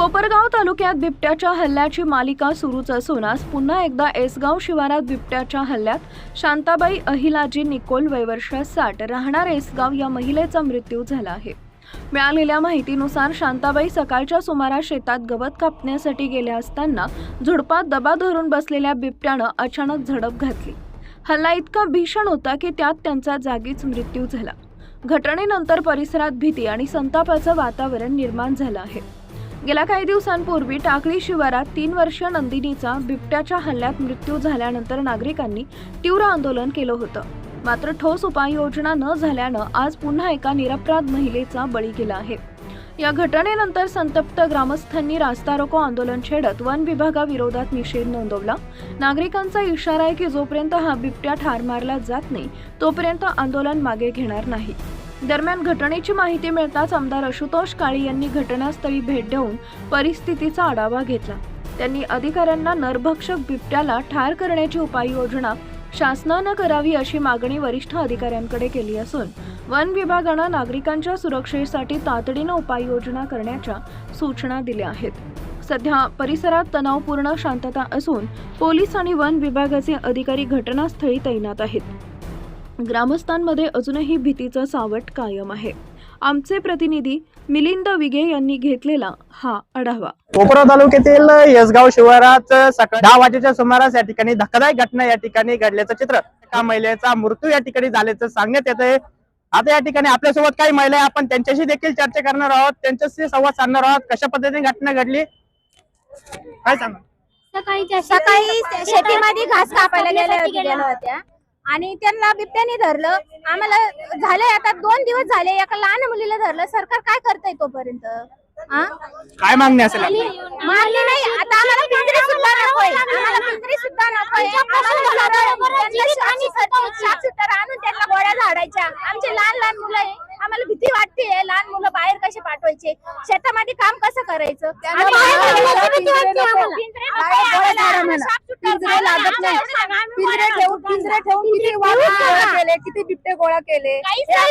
कोपरगाव तालुक्यात बिबट्याच्या हल्ल्याची मालिका सुरूच असून आज पुन्हा एकदा एसगाव शिवारात बिबट्याच्या हल्ल्यात शांताबाई अहिलाजी निकोल वयवर्ष साठ राहणार एसगाव या महिलेचा मृत्यू झाला आहे. मिळालेल्या माहितीनुसार शांताबाई सकाळच्या सुमारास शेतात गवत कापण्यासाठी गेल्या असताना झुडपात दबा धरून बसलेल्या बिबट्यानं अचानक झडप घातली. हल्ला इतका भीषण होता की त्यात त्यांचा जागीच मृत्यू झाला. घटनेनंतर परिसरात भीती आणि संतापाचं वातावरण निर्माण झालं आहे. गेल्या काही दिवसांपूर्वी टाकळी शिवारात तीन वर्ष नंदिनीचा बिबट्याच्या हल्ल्यात मृत्यू झाल्यानंतर नागरिकांनी तीव्र आंदोलन केलं होतं. मात्र ठोस उपाययोजना न झाल्यानं आज पुन्हा एका निरपराध महिलेचा बळी गेला आहे. या घटनेनंतर संतप्त ग्रामस्थांनी रास्ता रोको आंदोलन छेडत वन विभागाविरोधात निषेध नोंदवला. नागरिकांचा इशारा आहे की जोपर्यंत हा बिबट्या ठार मारला जात नाही तोपर्यंत आंदोलन मागे घेणार नाही. दरम्यान घटनेची माहिती मिळताच आमदार आशुतोष काळे यांनी घटनास्थळी भेट देऊन परिस्थितीचा आढावा घेतला. त्यांनी अधिकाऱ्यांना नरभक्षक बिबट्याला ठार करण्याची उपाययोजना शासनानं करावी अशी मागणी वरिष्ठ अधिकाऱ्यांकडे केली असून वन विभागानं नागरिकांच्या सुरक्षेसाठी तातडीनं उपाययोजना करण्याच्या सूचना दिल्या आहेत. सध्या परिसरात तणावपूर्ण शांतता असून पोलीस आणि वन विभागाचे अधिकारी घटनास्थळी तैनात आहेत. ग्रामस्थांमध्ये अजूनही भीतीचं सावट कायम आहे. आमचे प्रतिनिधी मिलिंद विगे यांनी घेतलेला हा आढावा. कोपरा तालुक्यातील यसगाव शिवारात सकाळी दहा वाजेच्या सुमारास या ठिकाणी धक्कादायक घटना या ठिकाणी घडल्याचं चित्र. एका महिलेचा मृत्यू या ठिकाणी झाल्याचं सांगण्यात येत आहे आता या ठिकाणी आपल्यासोबत काही महिला आहे आपण त्यांच्याशी देखील चर्चा करणार आहोत. त्यांच्याशी संवाद साधणार आहोत. कशा पद्धतीने घटना घडली? काय सांगा सकाळी सकाळी शेतीमध्ये घास कापायला गेल्या होत्या. आणि त्यांना बिबट्याने धरलं. आम्हाला झाले आता दोन दिवस झाले एका लहान मुलीला धरलं. सरकार काय करतंय तोपर्यंत? हा? काय मागणी असेल आपली? मारली नाही. आता आम्हाला पिंजरी सुद्धा नकोय आम्हाला पिंजरी सुद्धा नकोय आम्हाला सरळ त्यांना शाप- शापसूत्र आणून त्यांना गोळ्या झाडायच्या. आमचे लहान लहान मुलं आहे. आम्हाला भीती वाटते लहान मुलं बाहेर कसे पाठवायचे? शेतामध्ये काम कसं करायचं? लागत किती बिबटे गोळा केले. काहीच नाही,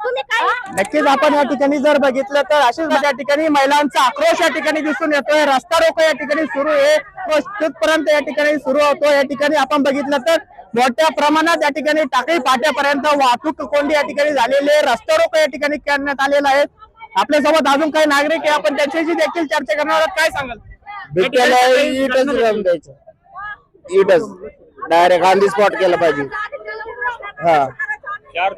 नक्कीच आपण या ठिकाणी जर बघितलं तर अशीच या ठिकाणी महिलांचा आक्रोश या ठिकाणी दिसून येतोय रस्ता रोको या ठिकाणी सुरू आहे तो तिथपर्यंत या ठिकाणी सुरू होतो या ठिकाणी आपण बघितलं तर मोठ्या प्रमाणात या ठिकाणी टाकळी फाट्यापर्यंत वाहतूक कोंडी या ठिकाणी झालेली आहे रस्ता रोको या ठिकाणी करण्यात आलेला आहे. आपल्यासोबत अजून काही नागरिक आहे आपण त्यांच्याशी देखील चर्चा करणार आहोत. काय सांगाल? द्यायचं. इटच. डायरेक्ट ऑन दी स्पॉट केलं पाहिजे. हा.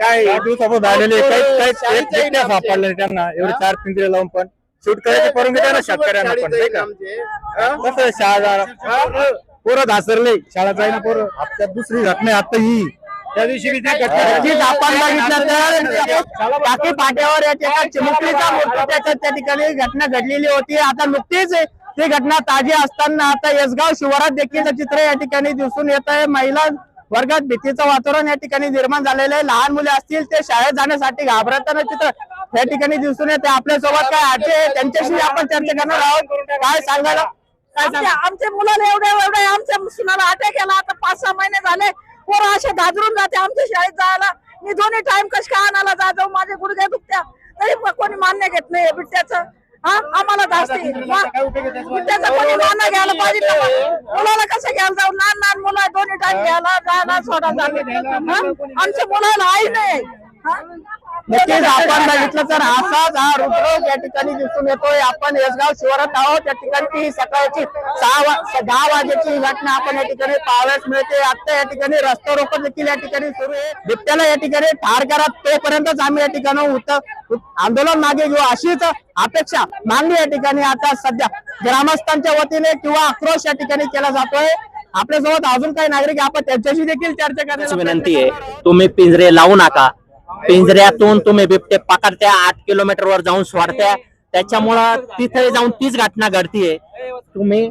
काय दिवसापासून झालेले काही काही बिबट्या सापडले नाही त्यांना. एवढे चार पिंजरे लावून पण शूट करायची परवानगी द्या ना शेतकऱ्यांना पण नाही का? कसं आहे शाळा पोरं धासरले शाळा जाईना पोरं. आता दुसरी घटना आहे, आता ही. त्या दिवशी बी ती घटना नक्कीच आपण बघितलं तर टाकी पाट्यावर या ठिकाणी चिमुकलीचा मूर्ती त्याच्यात त्या ठिकाणी घटना घडलेली होती. आता नुकतीच ती घटना ताजी असताना आता यसगाव शिवारात देखील चित्र या ठिकाणी दिसून येत आहे. महिला वर्गात भीतीचं वातावरण या ठिकाणी निर्माण झालेलं आहे. लहान मुले असतील ते शाळेत जाण्यासाठी घाबरताना चित्र या ठिकाणी दिसून येते. आपल्यासोबत काय आहे? त्यांच्याशी आपण चर्चा करणार आहोत. काय सांगायला? आमच्या मुलाला एवढे एवढे आमच्या सुनाला अटॅक केला. आता पाच सहा महिने झाले. पोरं असे घाबरून जाते. आमच्या शाळेत जायला. मी दोन्ही टाइम कश काय आणायला जाऊ माझे गुडघे दुखत्या. तरी कोणी मान्य घेत नाही बिबट्याचं. हा? आम्हाला बिबट्याचं कोणी मान्य घ्यायला पाहिजे? मुलाला कसं घ्यायला जाऊ? लहान लहान मुलं दोन्ही टाइम घ्यायला जायला सोडा आमच्या मुलाला आई नाही. हा? नक्कीच आपण बघितलं तर असाच हा रुद्रोग या ठिकाणी दिसून येतोय. आपण यसगाव शिवारात आहोत. या ठिकाणी ती सकाळची सहा दहा वाजेची ही घटना आपण या ठिकाणी पाहावयास मिळते. आता या ठिकाणी रस्ता रोको देखील या ठिकाणी सुरू आहे. बिबट्याला या ठिकाणी ठार करा. तोपर्यंतच आम्ही या ठिकाणी उत- उत- आंदोलन मागे घेऊ. अशीच अपेक्षा मागणी या ठिकाणी आता सध्या ग्रामस्थांच्या वतीने किंवा आक्रोश या ठिकाणी केला जातोय. आपल्यासोबत अजून काही नागरिक आपण त्यांच्याशी देखील चर्चा करण्याचा विनंती आहे. तुम्ही पिंजरे लावू नका. पिंजऱ्यातून तुम्ही बिबटे पकडत्या आठ किलोमीटर वर जाऊन सोडत्या त्याच्यामुळं तिथे जाऊन तीच घटना घडतीये. तुम्ही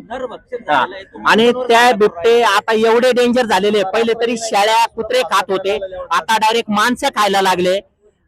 हा. आणि त्या बिबटे आता एवढे डेंजर झालेले पहिले तरी शेळ्या कुत्रे खात होते. आता डायरेक्ट माणसं खायला लागले.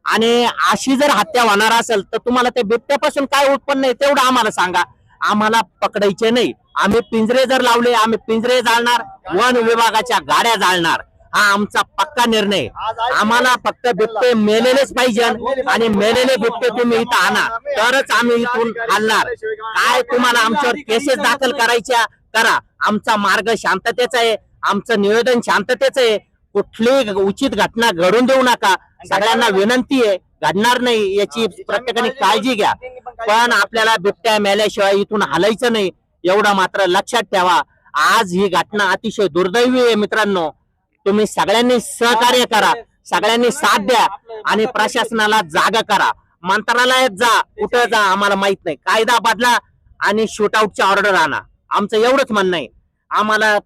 आणि अशी जर हत्या होणार असेल तर तुम्हाला ते बिबट्यापासून काय उत्पन्न आहे तेवढं आम्हाला सांगा. आम्हाला पकडायचे नाही. आम्ही पिंजरे जर लावले आम्ही पिंजरे जाळणार वन विभागाच्या गाड्या जाळणार. हा आमचा पक्का निर्णय. आम्हाला फक्त बिबटे मेलेलेच पाहिजे आणि मेलेले बिबटे तुम्ही इथं आणा. तरच आम्ही इथून हलणार काय तुम्हाला आमच्यावर केसेस दाखल करायच्या? करा. आमचा मार्ग शांततेचा आहे. आमचं निवेदन शांततेचं आहे. कुठलीही उचित घटना घडून देऊ नका. सगळ्यांना विनंती आहे. घडणार नाही याची प्रत्येकाने काळजी घ्या. पण आपल्याला बिबट्या मेल्याशिवाय इथून हलायचं नाही. एवढं मात्र लक्षात ठेवा. आज ही घटना अतिशय दुर्दैवी आहे मित्रांनो. तुम्ही सगळ्यांनी सहकार्य करा सगळ्यांनी साथ द्या आणि प्रशासनाला जागा करा. मंत्रालयात जा कुठं जा आम्हाला माहीत नाही. कायदा बदला आणि शूटआउटची ऑर्डर आणा. आमचं एवढंच म्हणणं आहे. आम्हाला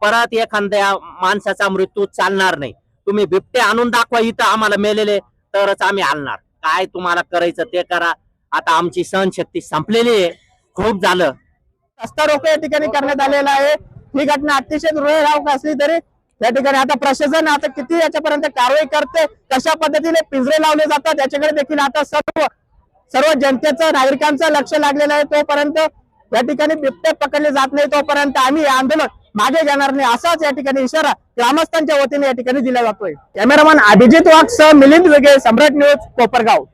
परत एखाद्या माणसाचा मृत्यू चालणार नाही. तुम्ही बिबटे आणून दाखवा इथं आम्हाला मेलेले तरच आम्ही आणणार काय तुम्हाला करायचं ते करा. आता आमची सहनशक्ती संपलेली आहे. खूप झालं. रस्ता रोको या ठिकाणी करण्यात आलेला आहे. ही घटना अतिशय दुर्दैव असली तरी या ठिकाणी आता प्रशासन आता किती याच्यापर्यंत कारवाई करते कशा पद्धतीने पिंजरे लावले जातात याच्याकडे देखील आता सर्व सर्व जनतेचं नागरिकांचं लक्ष लागलेलं आहे तोपर्यंत. या ठिकाणी बिबटे पकडले जात नाही तोपर्यंत आम्ही आंदोलन मागे घेणार नाही असाच या ठिकाणी इशारा ग्रामस्थांच्या वतीने या ठिकाणी दिला जातोय. कॅमेरामॅन अभिजित वाघ सह मिलिंद वेगे सम्राट न्यूज कोपरगाव.